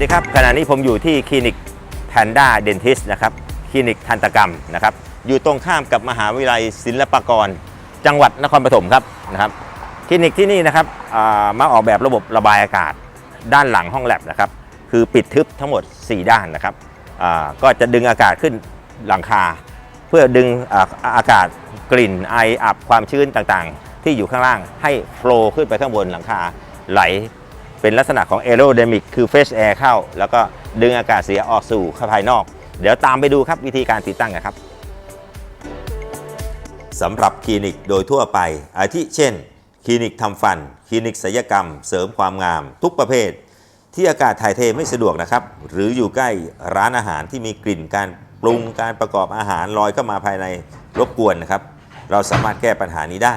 สดีครับ ขณะนี้ผมอยู่ที่คลินิกแพนด้าเดนทิสนะครับคลินิกทันตกรรมนะครับอยู่ตรงข้ามกับมหาวิทยาลัยศิลปากร จังหวัดนครปฐมครับนะครับคลินิกที่นี่นะครับมาออกแบบระบบระบายอากาศด้านหลังห้องแลบนะครับคือปิดทึบทั้งหมด 4 ด้านนะครับก็จะดึงอากาศขึ้นหลังคา เพื่อดึงอาอากาศกลิ่นไออับความชื้นต่างๆ ที่อยู่ข้างล่างให้โฟล์ขึ้นไปข้างบนหลังคาไหล เป็นลักษณะของ aerodynamic คือ fresh air เข้า แล้วก็ดึงอากาศเสียออกสู่ภายนอก เดี๋ยวตามไปดูครับวิธีการติดตั้งกันครับสำหรับคลินิกโดยทั่วไป อาทิเช่น คลินิกทำฟัน คลินิกศัลยกรรม เสริมความงาม ทุกประเภท ที่อากาศถ่ายเทไม่สะดวกนะครับ หรืออยู่ใกล้ร้านอาหารที่มีกลิ่นการปรุงการประกอบอาหารลอยเข้ามาภายในรบกวนนะครับ เราสามารถแก้ปัญหานี้ได้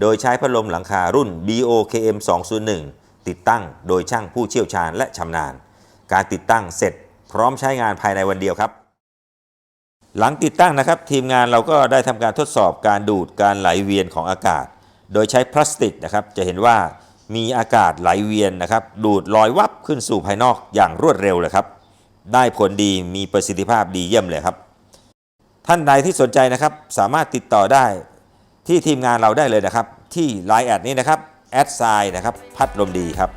โดยใช้พัดลมหลังคารุ่น BOKM 201 ติดตั้งโดยช่างผู้เชี่ยวชาญและชำนาญ การติดตั้งเสร็จพร้อมใช้งานภายในวันเดียวครับ หลังติดตั้งนะครับ ทีมงานเราก็ได้ทำการทดสอบการดูดการไหลเวียนของอากาศ โดยใช้พลาสติกนะครับ จะเห็นว่ามีอากาศไหลเวียนนะครับ ดูดลอยวับขึ้นสู่ภายนอกอย่างรวดเร็วเลยครับ ได้ผลดีมีประสิทธิภาพดีเยี่ยมเลยครับ ท่านใดที่สนใจนะครับ สามารถติดต่อได้ที่ทีมงานเราได้เลยนะครับ ที่ Line แอดนี้นะครับ แอดไซน์นะครับ พัดลมดีครับ